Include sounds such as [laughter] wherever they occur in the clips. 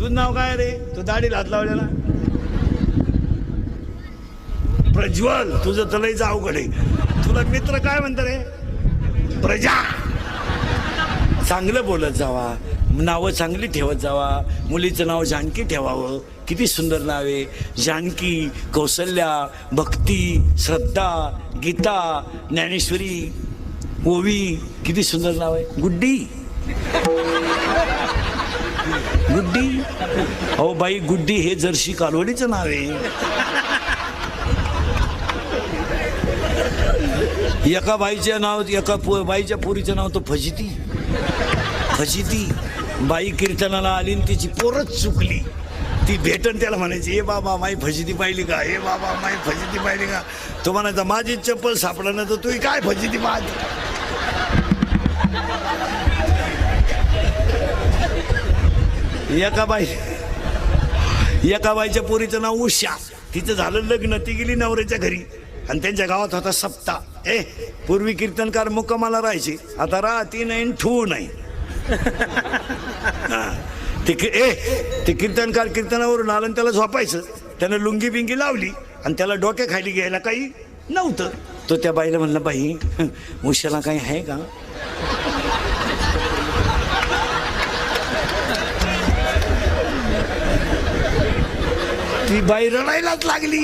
तुझं नाव काय रे? तू दाढी लात लावलेला? प्रज्वल तुझं तलईचं अवघड आहे. तुला मित्र काय म्हणत रे? प्रजा. चांगलं बोलत जावा. नावं चांगली ठेवत जावा. मुलीचं नाव जानकी ठेवावं. किती सुंदर नाव आहे. जानकी कौशल्या भक्ती श्रद्धा गीता ज्ञानेश्वरी ओवी. किती सुंदर नाव आहे. गुड्डी. गुड्डी? अहो बाई गुड्डी हे जर्शी कालवडीचं नाव आहे. एका बाईच्या नाव एका पो बाईच्या पोरीचं नाव तर फजिती. फजिती. बाई कीर्तनाला आली आणि तिची पोरच चुकली. ती भेटन त्याला म्हणायची हे बाबा माई फजिती पाहिली का? हे बाबा माई फजिती पाहिली का? तो म्हणायचा माझी चप्पल सापडा ना तर तुही काय फजिती पाहते एका बाई एका बाईच्या पोरीचं नाव उषा. तिचं झालं लग्न ती गेली नवऱ्याच्या घरी. आणि त्यांच्या गावात होता सप्ता. ए पूर्वी कीर्तनकार मुक्कामाला राहायचे. आता राहती नाही ठू नाही. ते ए ते कीर्तनकार कीर्तनावरून आलं त्याला झोपायचं. त्यानं लुंगी बिंगी लावली आणि त्याला डोके खाली घ्यायला काही नव्हतं. तो त्या बाईला म्हणला बाई उशाला काही आहे का? ती बाई रडायलाच लागली.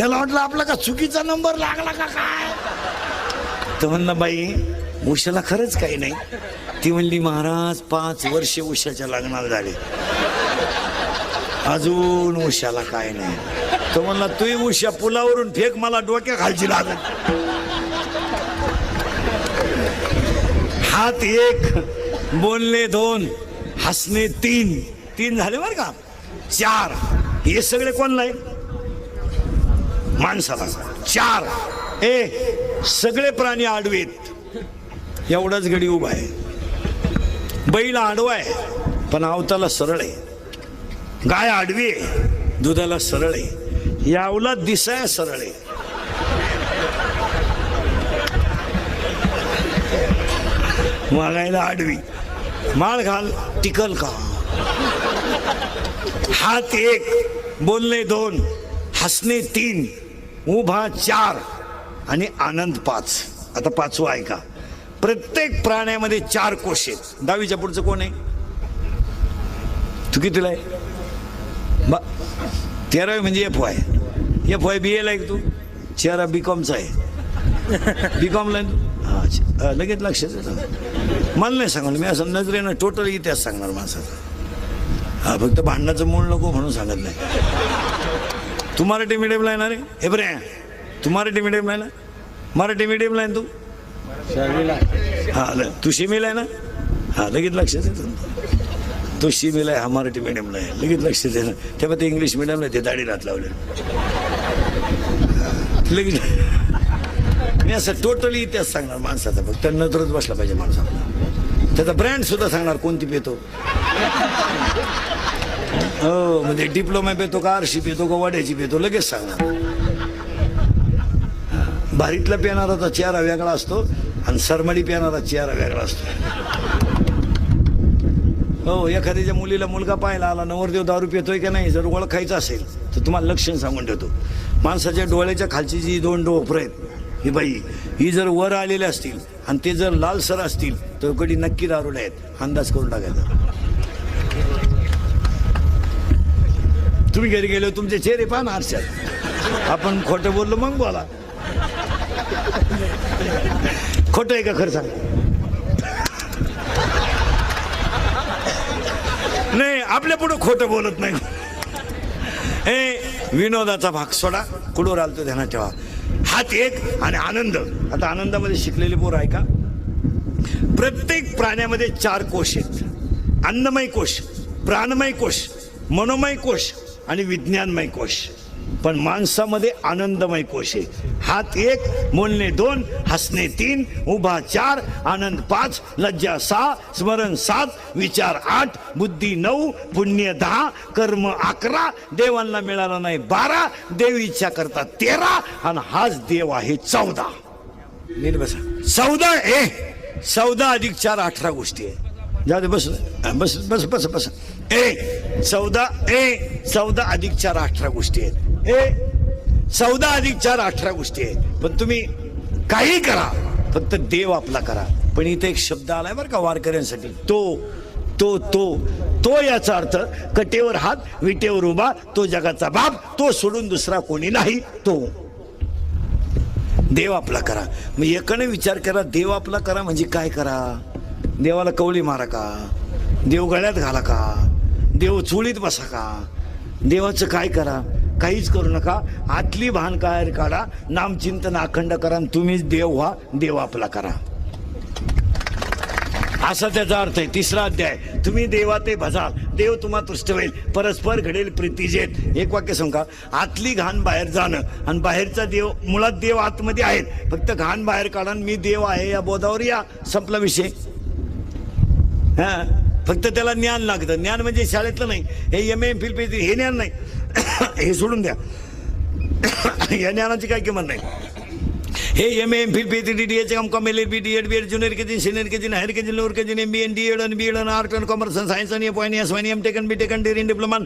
याला म्हटलं आपला का चुकीचा नंबर लागला का काय? तर म्हणलं बाई उषाला खरंच काही नाही. ती म्हणली महाराज पाच वर्ष उषाच्या लग्नाला झाले. अजून उशाला काय नाही. तो म्हणला तू उषा पुलावरून फेक मला डोक्या खालची लागत हात एक बोलणे दोन हसणे तीन. तीन झाले बरं का? चार. हे सगळे कोणला आहे? माणसाला. चार. ए सगळे प्राणी आडवेत. एवढाच गडी उभा आहे. बैल आडवा आहे पण आवताला सरळ आहे. गाय आडवी आहे दुधाला सरळ आहे. यावला दिसाय सरळ आहे. मागायला आडवी. माळ घाल टिकल का? हात एक बोलणे दोन हसणे तीन उभा चार आणि आनंद पाच. आता पाचवं ऐका प्रत्येक प्राण्यामध्ये चार कोश आहेत. दहावीच्या पुढचं कोण आहे? तू कितीला आहे? बा तेरावी म्हणजे F Y F Y B एला आहे तू? चेहरा बी कॉमचा आहे. बी कॉमला तू? लगेच लक्षात येतं. मला नाही सांगणार. मी असं नजरेनं टोटल इतिहास सांगणार माझा. हा फक्त भांडणाचं मूळ नको म्हणून सांगत नाही. तू मराठी मिडियमला आहे ना रे हे बरे तू मराठी मिडियमला आहे? ना मराठी मिडियमला आहे ना तू हा तू शिमेला आहे? ना हा लगेच लक्षात येतं तो शिमेला आहे हा मराठी मिडियमला आहे. लगेच लक्षात येतं तेव्हा ते इंग्लिश मिडियमला ते दाढी रात लावले. लगेच मी असं टोटली इतिहास सांगणार माणसाचा. फक्त नजरच बसला पाहिजे माणसाला त्याचा ब्रँड सुद्धा सांगणार कोणती पेतो. हो म्हणजे डिप्लोमा पेतो का आरशी पेतो का वाड्याची पेतो लगेच सांगणार भारीतला तर चेहरा वेगळा असतो आणि सरमडी पेणारा चेहरा वेगळा असतो. हो एखाद्याच्या मुलीला मुलगा पाहायला आला नवरदेव दारू पेतोय का नाही जर ओळखायचं असेल तर तुम्हाला लक्षण सांगून ठेवतो माणसाच्या डोळ्याच्या खालची जी दोन डोफर आहेत ही बाई ही जर वर आलेले असतील आणि ते जर लालसर असतील तर कधी नक्की दारुडे आहेत अंदाज करून टाकायचा. तुम्ही घरी गेले तुमचे चेहरे पहा ना आरशात. आपण खोटं बोललो मग बोला. खोटं आहे का खरं सांग? नाही आपल्या पुढं खोटं बोलत नाही. हे विनोदाचा भाग सोडा. कुडोर आलतो ध्यानात ठेवा. हात एक आणि आनंद. आता आनंदामध्ये शिकलेले पोर आहे का? प्रत्येक प्राण्यामध्ये चार कोश आहेत. अन्नमय कोश प्राणमय कोश मनोमय कोश आणि विज्ञानमय कोश. पण माणसामध्ये आनंदमय कोश आहे. हात एक बोलणे दोन हसणे तीन उभा चार आनंद पाच लज्जा सहा स्मरण सात विचार आठ बुद्धी नऊ पुण्य दहा कर्म अकरा देवांना मिळाला नाही बारा देव इच्छा करतात तेरा आणि हाच देव आहे चौदा. बसा. चौदा ए. चौदा अधिक चार अठरा गोष्टी आहे जाऊ दे बस बस बस बस बस. ए चौदा ए चौदा अधिक चार अठरा गोष्टी आहेत. ए चौदा अधिक चार अठरा गोष्टी आहेत. पण तुम्ही काही करा फक्त देव आपला करा. पण इथे एक शब्द आलाय बरं का वारकऱ्यांसाठी. तो तो तो तो याचा अर्थ कटेवर हात विटेवर उभा तो जगाचा बाप तो सोडून दुसरा कोणी नाही तो. देव आपला करा. मग एकाने विचार करा देव आपला करा म्हणजे काय करा? देवाला कवळी मारा का? देव गळ्यात घाला का? देव चुळीत बसा का? देवाचं काय करा? काहीच करू नका. आतली भान काय काढा. नामचिंतन अखंड करा आणि तुम्हीच देव व्हा. देव आपला करा. असा त्याचा अर्थ आहे. तिसरा अध्याय. तुम्ही देवा ते भजाल. देव तुम्हा तुष्ट होईल. परस्पर घडेल प्रीतीजेत एक वाक्य सांगा आतली घाण बाहेर जाणं आणि बाहेरचा देव मुळात देव आतमध्ये आहेत. फक्त घाण बाहेर काढा मी देव आहे या बोधावर या. संपला विषय. हा? फक्त त्याला ज्ञान लागतं. ज्ञान म्हणजे शाळेतलं नाही. हे एम एम फिल हे ज्ञान नाही. [coughs] हे सोडून द्या. [coughs] या ज्ञानाची काय किंमत नाही. हे M M phil P D D H M com L L B D Ed B Ed junior K G senior K G higher K G lower K G M B N D Ed आणि B Ed आणि art and commerce आणि science आणि point S one M tech taken B taken dare in diploma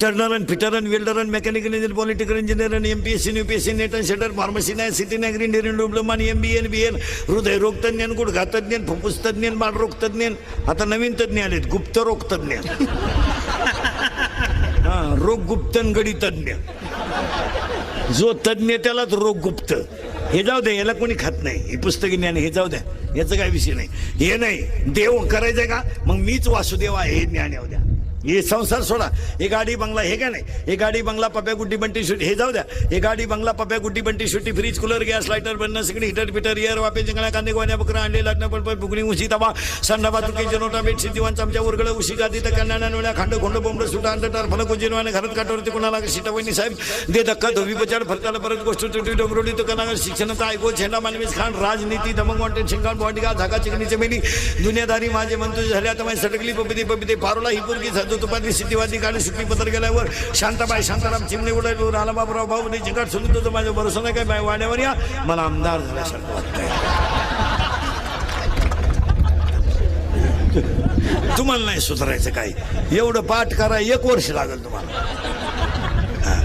turner आणि fitter आणि welder आणि mechanical engineer political engineer आणि M P S C U P S C NET आणि शेटर pharmacy नाही city नाही green dare diploma M B N B N हृदय रोग तज्ञ गुडघा तज्ञ फुफ्फुस तज्ञ बाळरोग तज्ञ आता नवीन तज्ञ आलेत गुप्त रोग तज्ञ हा रोग गुप्तन गडी तज्ञ जो तज्ञ त्यालाच रोग गुप्त हे जाऊ दे याला कोणी खात नाही. हे पुस्तकी ज्ञान हे जाऊ द्या याचा काय विषय नाही. हे नाही देव करायचंय का? मग मीच वासुदेव आहे हे ज्ञान येऊ द्या. हे संसार सोडा. हे गाडी बंगला हे काय नाही. हे गाडी बंगला पप्या गुड्डी बंटी शुटी हे जाऊ द्या. हे गाडी बंगला पप्या गुड्डी बंटी शुटी फ्रीज कूलर गॅस लायटर बनणं सगळी हिटर पिटर एअर वापे जंगला कांदे गोण्या बकरा आणले लग्न पण फुगणी उशी तवा संडाबा तुकी जनोटा बेट दिवाण चमच्या उरगळ उशी गादी तर कन्या नोळ्या खांड खोंड बोंबड सुटा अंड टार फलक उजिनवाने घरात काटवरती कोणाला सीता साहेब दे धक्का धोबी पचाड फरकाला परत गोष्ट तुटी डोंगरोली तो कनागर शिक्षणाचा ऐको झेंडा मानवीस खान राजनीती दमंग वाटेल शिंगाण बॉडीगा धागा चिकणी मेली दुनियादारी माझे मंजूर झाले आता माझी सटकली पपिते पपिते फारोला ही पोरगी तुपातली सिटीवादी काढली सुट्टी पत्र गेल्यावर शांताबाई शांताराम चिमणे उडायवर राला बाबराव भाऊ नाही जिंकाट सोडून तो माझ्या भरोसा नाही काय बाय वाड्यावर या? मला आमदार झाल्यासारखं वाटतंय. तुम्हाला नाही सुधारायचं काही एवढं पाठ करा एक वर्ष लागेल तुम्हाला. हा.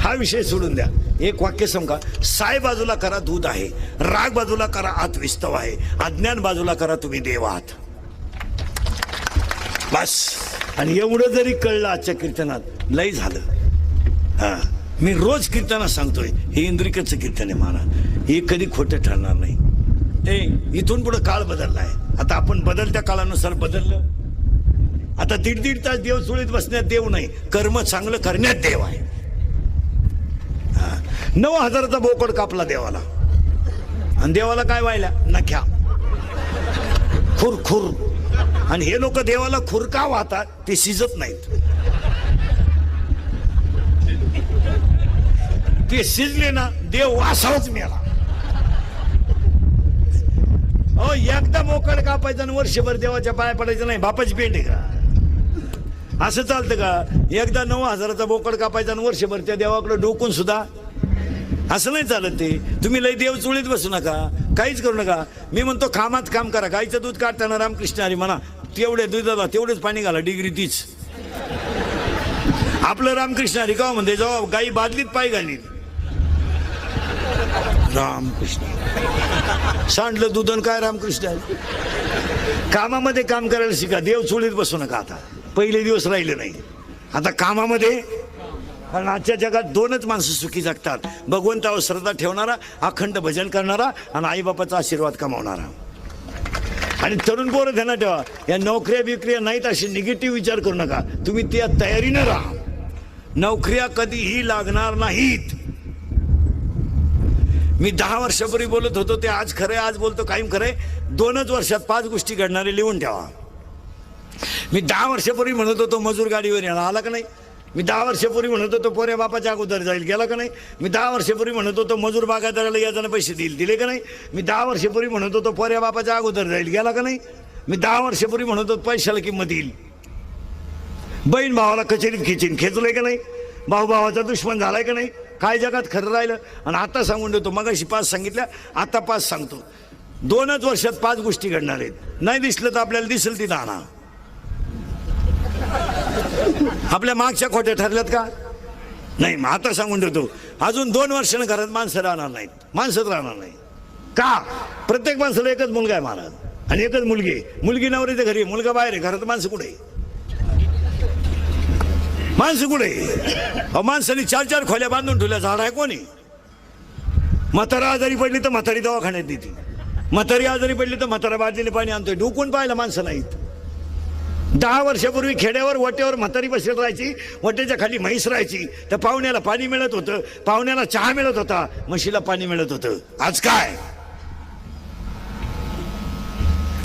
हा विषय सोडून द्या. एक वाक्य समका साय बाजूला करा दूध आहे राग बाजूला करा आत विस्तव आहे अज्ञान बाजूला करा तुम्ही देव आहात. बस. आणि एवढं जरी कळलं आजच्या कीर्तनात लय झालं. हा मी रोज कीर्तनात सांगतोय हे इंद्रिकेचं कीर्तन आहे माना हे कधी खोटं ठरणार नाही. ए इथून पुढे काळ बदलला आहे आता आपण बदलत्या काळानुसार बदललं. आता दीड दीड तास देव चुळीत बसण्यात देव नाही कर्म चांगलं करण्यात देव आहे. नऊ हजाराचा बोकड कापला देवाला. आणि देवाला काय व्हायला? नख्या. खुर खुर आणि हे लोक देवाला खुरका वाहतात ते शिजत नाहीत. ते शिजले ना देव वासावच मिळाला हो एकदा मोकड कापायचं आणि वर्षभर देवाच्या पाया पडायचं नाही बापाची पेंट आहे का? असं चालतं का? एकदा नऊ हजाराचा बोकड कापायचा आणि वर्षभर त्या देवाकडे डोकून सुद्धा. असं नाही चालत ते. तुम्ही लय देव चुळीत बसू नका. काहीच करू नका. मी म्हणतो कामात काम करा. गाईचं दूध काढताना रामकृष्ण हरी म्हणा तेवढे दुधाला तेवढेच पाणी घाला डिग्री तीच. आपलं रामकृष्ण रिकाव का म्हणते जेव्हा गाई बादलीत पाय घालील रामकृष्ण. सांडलं दूध आणि काय रामकृष्ण? आहे कामामध्ये काम करायला शिका देव चोळीत बसू नका आता. पहिले दिवस राहिले नाही. आता कामामध्ये कारण आजच्या जगात दोनच माणसं सुखी जगतात. भगवंतावर श्रद्धा ठेवणारा अखंड भजन करणारा आणि आईबापाचा आशीर्वाद कमावणारा. आणि तरुण पोरं ध्यानात ठेवा. या नोकऱ्या बिकऱ्या नाहीत असे निगेटिव्ह विचार करू नका. तुम्ही त्या तयारीनं राहा. नोकऱ्या कधीही लागणार नाहीत. मी दहा वर्षापूर्वी बोलत होतो ते आज खरं आज बोलतो कायम खरंय. दोनच वर्षात पाच गोष्टी घडणारे लिहून ठेवा. मी दहा वर्षापूर्वी म्हणत होतो मजूर गाडीवर येणार आला का नाही? मी दहा वर्षापूर्वी म्हणत होतो पोऱ्या बापाच्या अगोदर जाईल. गेला का नाही? मी दहा वर्षापूर्वी म्हणत होतो मजूर बागायदाराला याच्यानं पैसे देईल. दिले का नाही? मी दहा वर्षापूर्वी म्हणत होतो पोऱ्या बापाच्या अगोदर जाईल. गेला का नाही? मी दहा वर्षापूर्वी म्हणत होतो पैशाला किंमत येईल. बहीण भावाला कचेरीत खिचीन खेचलंय का नाही? भाऊ भावाचा दुश्मन झालाय का नाही? काय जगात खरं राहिलं? आणि आता सांगून देतो मग अशी पाच सांगितल्या आता पाच सांगतो. दोनच वर्षात पाच गोष्टी घडणार आहेत. नाही दिसलं तर आपल्याला दिसेल ती आणा. आपल्या मागच्या खोट्या ठरल्यात का? नाही मग आता सांगून देतो. अजून दोन वर्षानं घरात माणसं राहणार नाहीत. माणसंच राहणार नाही का? प्रत्येक माणसाला एकच मुलगा आहे महाराज. आणि एकच मुलगी. मुलगी नवरीच्या घरी आहे, मुलगा बाहेर आहे. घरात माणसं कुठे आहे? माणसं कुठे आहे? अहो, माणसाने चार चार खोल्या बांधून ठेवल्या. झाड आहे कोणी? म्हातारा आजारी पडली तर म्हातारी दवाखान्यात देते म्हातारी आजारी पडली तर म्हातारा बादलीने पाणी आणतोय. डोकून पाहिलं माणसं नाहीत. दहा वर्षापूर्वी खेड्यावर वट्यावर म्हातारी बसत राहायची वट्याच्या खाली म्हैस राहायची. तर पाहुण्याला पाणी मिळत होतं. पाहुण्याला चहा मिळत होता. म्हशीला पाणी मिळत होतं. आज काय?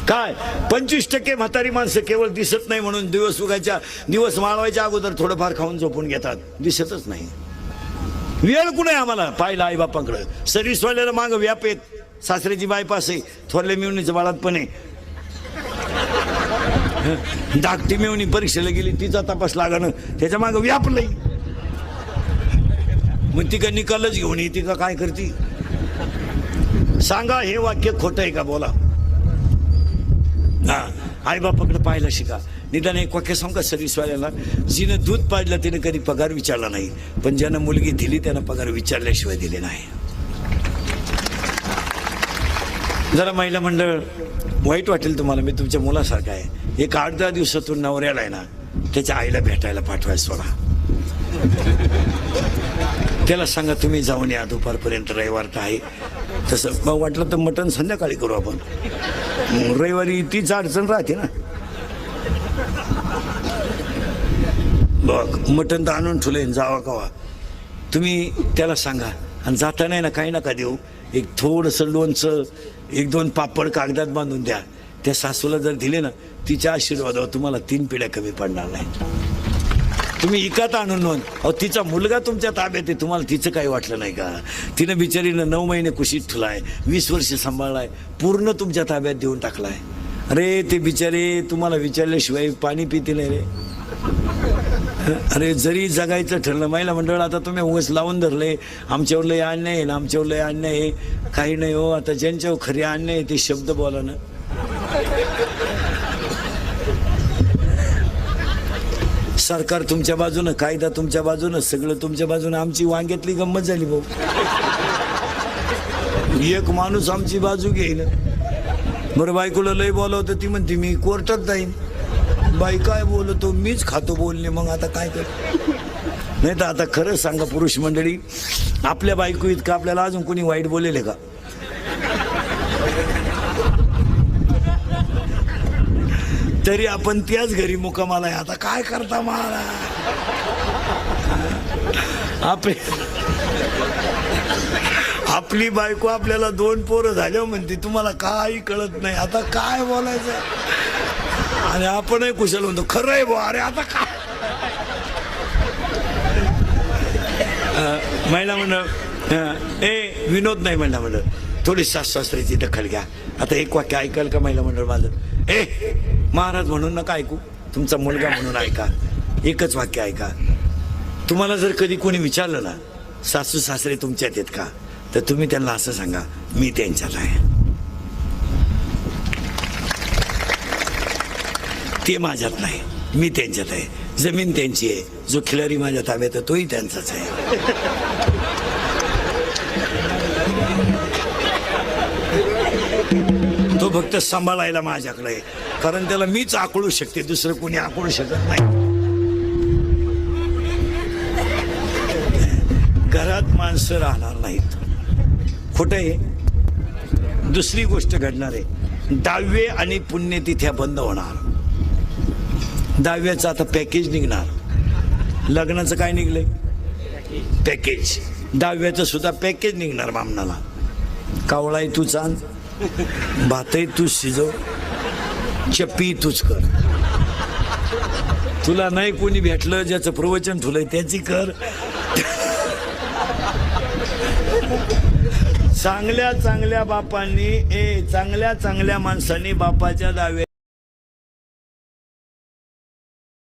काय? पंचवीस टक्के म्हातारी माणसं केवळ दिसत नाही म्हणून दिवस उगायच्या दिवस माळवायच्या अगोदर थोडंफार खाऊन झोपून घेतात. दिसतच नाही. वेळ कुठे आम्हाला? पाहिलं आई बापांकडं सरीसवाल्याला माग व्याप येत सासऱ्याची बायपास आहे. थोरल्या मिळणीचं बाळात पण आहे. धाकटी मेवणी परीक्षेला गेली तिचा तपास लागणं त्याच्या माग व्यापलंय. मग ती का निकालच घेऊन येते का काय करते? सांगा हे वाक्य खोटं आहे का बोला. हा आई बापाकडे पाहायला शिका. निदान एक वाक्य सांग का सर्व्हिसवाल्याला जिनं दूध पाडलं तिने कधी पगार विचारला नाही. पण ज्यानं मुलगी दिली त्यानं पगार विचारल्याशिवाय दिले नाही. जरा महिला मंडळ वाईट वाटेल तुम्हाला मी तुमच्या मुलासारखा आहे. एक आठ दहा दिवसातून नवऱ्याला आहे ना त्याच्या आईला भेटायला पाठवाय सोडा. त्याला सांगा तुम्ही जाऊन या दुपारपर्यंत रविवार तर आहे. तसं मग वाटलं तर मटण संध्याकाळी करू आपण. रविवारी तीच अडचण राहते ना. बघ मटण तर आणून ठेवलंय जावा कवा. तुम्ही त्याला सांगा आणि जाताना आहे ना काही नका देऊ. एक थोडंसं लोणचं एक दोन पापड कागदात बांधून द्या. त्या सासूला जर दिले ना तिच्या आशीर्वादावर तुम्हाला तीन पिढ्या कमी पडणार नाही. तुम्ही इकात आणून नोंद. अहो तिचा मुलगा तुमच्या ताब्यात आहे तुम्हाला तिचं काही वाटलं नाही का? तिनं बिचारीनं नऊ महिने कुशीत ठुलाय वीस वर्ष सांभाळलाय पूर्ण तुमच्या ताब्यात देऊन टाकलाय. अरे ते बिचारे तुम्हाला विचारल्याशिवाय पाणी पिते नाही रे. अरे जरी जगायचं ठरलं महिला मंडळ आता तुम्ही उगस लावून धरले. आमच्यावर लय अन्याय आहे ना आमच्यावर लय अन्याय आहे. काही नाही हो आता ज्यांच्यावर खरी अन्याय आहे ते शब्द बोला ना. सरकार तुमच्या बाजूनं कायदा तुमच्या बाजूनं सगळं तुमच्या बाजूनं. आमची वांग्यातली गंमत झाली भाऊ. एक माणूस आमची बाजू घेईल बरं बायकोला लय बोलावतं ती म्हणते मी कोर्टात जाईन. बाई काय बोलतो? मीच खातो बोलणे मग आता काय कर? नाही तर आता खरंच सांगा पुरुष मंडळी आपल्या बायको इतकं आपल्याला अजून कोणी वाईट बोलेले का? तरी आपण त्याच घरी मुकामाला आहे. आता काय करता मला? आपली आपली बायको आपल्याला दोन पोरं झाल्या म्हणते तुम्हाला काही कळत नाही. आता काय बोलायचं? आणि आपणही कुशल म्हणतो खरं आहे बुवा अरे आता काय? महिला मंडळ ए विनोद नाही महिला मंडळ. थोडी सास दखल घ्या. आता एक वाक्य ऐकाल का महिला मंडळ माझं? ए महाराज म्हणून नका ऐकू. तुमचा मुलगा म्हणून ऐका. एकच वाक्य ऐका. तुम्हाला जर कधी कोणी विचारलं ना सासू सासरे तुमच्यात आहेत का? तर तुम्ही त्यांना असं सांगा मी त्यांच्यात आहे. ते माझ्यात नाही मी त्यांच्यात आहे. जमीन त्यांची आहे. जो खिलारी माझ्या ताब्यात आहे तोही त्यांचाच आहे. फक्त सांभाळायला माझ्याकडे आहे. कारण त्याला मीच आकळू शकते दुसरं कोणी आकळू शकत नाही. घरात माणसं राहणार नाहीत. खोटं आहे दुसरी गोष्ट घडणार आहे. दहावे आणि पुण्यतिथ्या बंद होणार. दहाव्याचं आता पॅकेज निघणार. लग्नाचं काय निघलंय? पॅकेज. दहाव्याचं सुद्धा पॅकेज निघणार बामणाला कावळाय तू चांद भातही तूच शिजव चप्पी तूच कर. तुला नाही कोणी भेटलं ज्याचं प्रवचन ठुलंय त्याची कर. चांगल्या चांगल्या बापांनी ए चांगल्या चांगल्या माणसांनी बापाच्या दाव्या